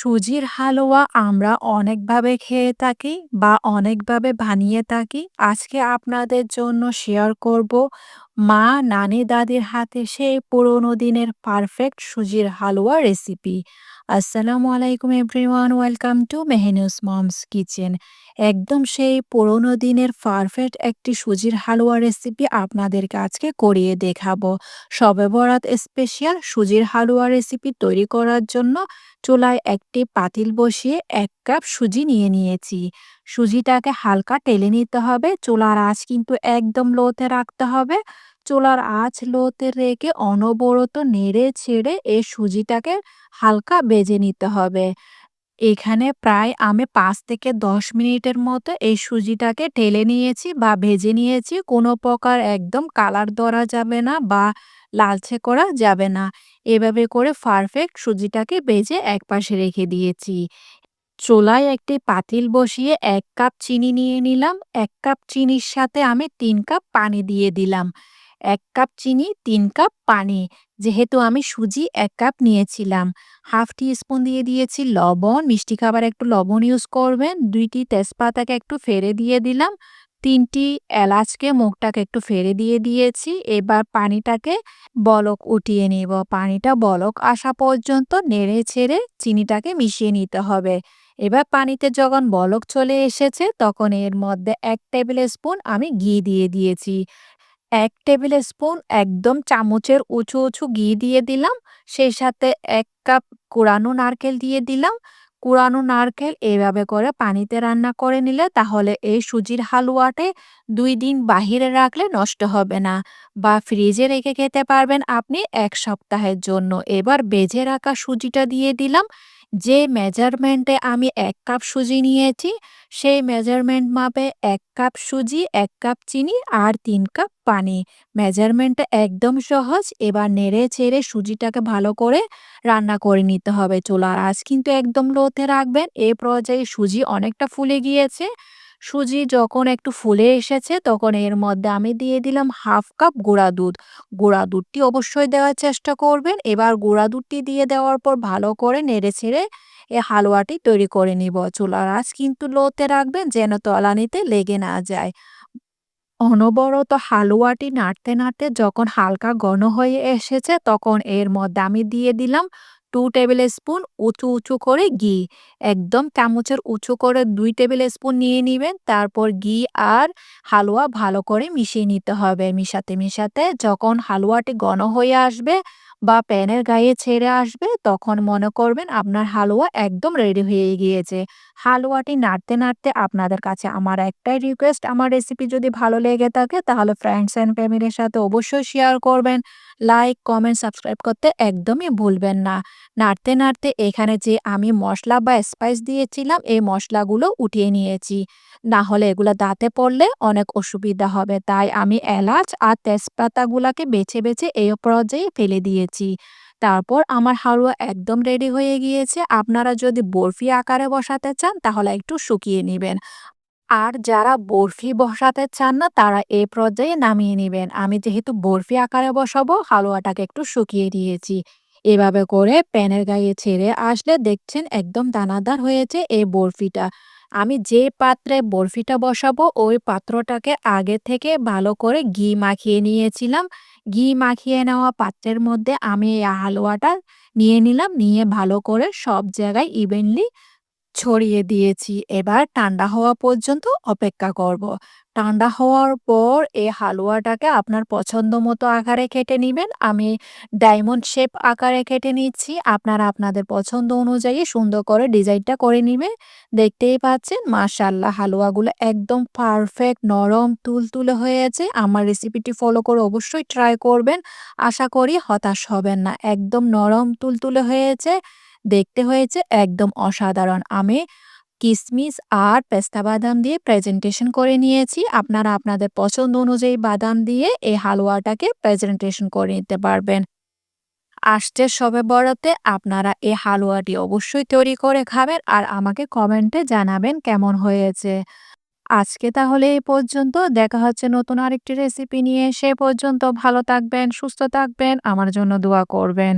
সুজির হালুয়া আমরা অনেকভাবে খেয়ে থাকি বা অনেকভাবে বানিয়ে থাকি। আজকে আপনাদের জন্য শেয়ার করব মা নানি দাদির হাতে সেই পুরোনো দিনের পারফেক্ট সুজির হালুয়া রেসিপি আসসালামু আলাইকুম everyone, welcome to Mehenu's mom's kitchen. একদম সেই পুরোনো দিনের পারফেক্ট একটি সুজির হালুয়া রেসিপি আপনাদেরকে আজকে করিয়ে দেখাবো। সবে বরাত স্পেশাল সুজির হালুয়া রেসিপি তৈরি করার জন্য চুলায় একটি পাতিল বসিয়ে এক কাপ সুজি নিয়ে নিয়েছি। সুজিটাকে হালকা টেলে নিতে হবে। চুলার আঁচ কিন্তু একদম লোতে রাখতে হবে। চুলার আঁচ লোতে রেখে অনবরত নেড়ে ছেড়ে এই সুজিটাকে হালকা বেজে নিতে হবে। এখানে প্রায় আমি পাঁচ থেকে দশ মিনিটের মতো এই সুজিটাকে টেলে নিয়েছি বা ভেজে নিয়েছি। কোনো প্রকার একদম কালার ধরা যাবে না বা লালচে করা যাবে না। এভাবে করে পারফেক্ট সুজিটাকে বেজে একপাশে রেখে দিয়েছি। চুলায় একটি পাতিল বসিয়ে এক কাপ চিনি নিয়ে নিলাম। এক কাপ চিনির সাথে আমি তিন কাপ পানি দিয়ে দিলাম। এক কাপ চিনি, তিন কাপ পানি। যেহেতু আমি সুজি এক কাপ নিয়েছিলাম। হাফ টি স্পুন দিয়ে দিয়েছি লবণ। মিষ্টি খাবার একটু লবণ ইউজ করবেন। দুইটি তেজপাতাকে একটু ফেরে দিয়ে দিলাম। তিনটি এলাচকে মুখটাকে একটু ফেরে দিয়ে দিয়েছি। এবার পানিটাকে বলক উঠিয়ে নিব। পানিটা বলক আসা পর্যন্ত নেড়ে ছেড়ে চিনিটাকে মিশিয়ে নিতে হবে। এবার পানিতে যখন বলক চলে এসেছে, তখন এর মধ্যে এক টেবিল স্পুন আমি ঘি দিয়ে দিয়েছি। এক টেবিল স্পুন একদম চামচের উঁচু উঁচু ঘি দিয়ে দিলাম, সেই সাথে এক কাপ কুড়ানো নারকেল দিয়ে দিলাম। কুড়ানো নারকেল এভাবে করে পানিতে রান্না করে নিলে তাহলে এই সুজির হালুয়াটে দুই দিন বাহিরে রাখলে নষ্ট হবে না বা ফ্রিজে রেখে খেতে পারবেন আপনি এক সপ্তাহের জন্য। এবার বেজে রাখা সুজিটা দিয়ে দিলাম। যে মেজারমেন্টে আমি এক কাপ সুজি নিয়েছি, সেই মেজারমেন্ট মাপে এক কাপ সুজি, এক কাপ চিনি আর তিন কাপ পানি। মেজারমেন্টটা একদম সহজ, এবার নেড়ে ছেড়ে সুজিটাকে ভালো করে রান্না করে নিতে হবে চুলার আজ কিন্তু একদম লোতে রাখবেন। এ পর্যায়ে সুজি অনেকটা ফুলে গিয়েছে। সুজি যখন একটু ফুলে এসেছে, তখন এর মধ্যে আমি দিয়ে দিলাম হাফ কাপ গুঁড়া দুধ। গুঁড়া দুধটি অবশ্যই দেওয়ার চেষ্টা করবেন। এবার গুঁড়া দুধটি দিয়ে দেওয়ার পর ভালো করে নেড়ে ছেড়ে এ হালুয়াটি তৈরি করে নিব। চুলার আঁচ কিন্তু লোতে রাখবেন যেন তলানিতে লেগে না যায়। অনবরত হালুয়াটি নাড়তে নাড়তে যখন হালকা ঘন হয়ে এসেছে, তখন এর মধ্যে আমি দিয়ে দিলাম টু টেবিল স্পুন উঁচু উঁচু করে ঘি। একদম চামচের উঁচু করে দুই টেবিল স্পুন নিয়ে নেবেন, তারপর ঘি আর হালুয়া ভালো করে মিশিয়ে নিতে হবে মিশাতে মিশাতে। যখন হালুয়াটি ঘন হয়ে আসবে বা প্যানের গায়ে ছেড়ে আসবে, তখন মনে করবেন আপনার হালুয়া একদম রেডি হয়ে গিয়েছে। হালুয়াটি নাড়তে নাড়তে আপনাদের কাছে আমার একটাই রিকোয়েস্ট আমার রেসিপি যদি ভালো লেগে থাকে তাহলে ফ্রেন্ডস অ্যান্ড ফ্যামিলির সাথে অবশ্যই শেয়ার করবেন। লাইক কমেন্ট সাবস্ক্রাইব করতে একদমই ভুলবেন না। নাড়তে নাড়তে এখানে যে আমি মশলা বা স্পাইস দিয়েছিলাম, এই মশলাগুলো উঠিয়ে নিয়েছি। না হলে এগুলো দাঁতে পড়লে অনেক অসুবিধা হবে। তাই আমি এলাচ আর তেজপাতাগুলোকে বেছে বেছে এই পর্যায়ে ফেলে দিয়েছি। তারপর আমার হালুয়া একদম রেডি হয়ে গিয়েছে। আপনারা যদি বরফি আকারে বসাতে চান, তাহলে একটু শুকিয়ে নেবেন। আর যারা বরফি বসাতে চান না, তারা এই পর্যায়ে নামিয়ে নেবেন। আমি যেহেতু বরফি আকারে বসাবো হালুয়াটাকে একটু শুকিয়ে দিয়েছি। এভাবে করে প্যানের গায়ে ছেড়ে আসলে দেখছেন একদম দানাদার হয়েছে এই বরফিটা। আমি যে পাত্রে বরফিটা বসাবো, ওই পাত্রটাকে আগে থেকে ভালো করে ঘি মাখিয়ে নিয়েছিলাম। ঘি মাখিয়ে নেওয়া পাত্রের মধ্যে আমি এই হালুয়াটা নিয়ে নিলাম, নিয়ে ভালো করে সব জায়গায় ইভেনলি ছড়িয়ে দিয়েছি। এবার ঠান্ডা হওয়া পর্যন্ত অপেক্ষা করব। ঠান্ডা হওয়ার পর এই হালুয়াটাকে আপনার পছন্দ মতো আকারে কেটে নেবেন। আমি ডায়মন্ড শেপ আকারে কেটে নিচ্ছি। আপনারা আপনাদের পছন্দ অনুযায়ী সুন্দর করে ডিজাইনটা করে নিবে দেখতেই পাচ্ছেন মাশাল্লাহ হালুয়াগুলো একদম পারফেক্ট, নরম, তুলতুলে হয়েছে। আমার রেসিপিটি ফলো করে অবশ্যই ট্রাই করবেন। আশা করি হতাশ হবেন না। একদম নরম, তুলতুলে হয়েছে। দেখতে হয়েছে একদম অসাধারণ। আমি কিসমিস আর পেস্তা বাদাম দিয়ে প্রেজেন্টেশন করে নিয়েছি। আপনারা আপনাদের পছন্দ অনুযায়ী বাদাম দিয়ে এই হালুয়াটাকে প্রেজেন্টেশন করে নিতে পারবেন। আসছে সবে বড়তে আপনারা এই হালুয়াটি অবশ্যই তৈরি করে খাবেন আর আমাকে কমেন্টে জানাবেন কেমন হয়েছে। আজকে তাহলে এই পর্যন্ত, দেখা হচ্ছে নতুন আরেকটি রেসিপি নিয়ে। সে পর্যন্ত ভালো থাকবেন, সুস্থ থাকবেন, আমার জন্য দোয়া করবেন।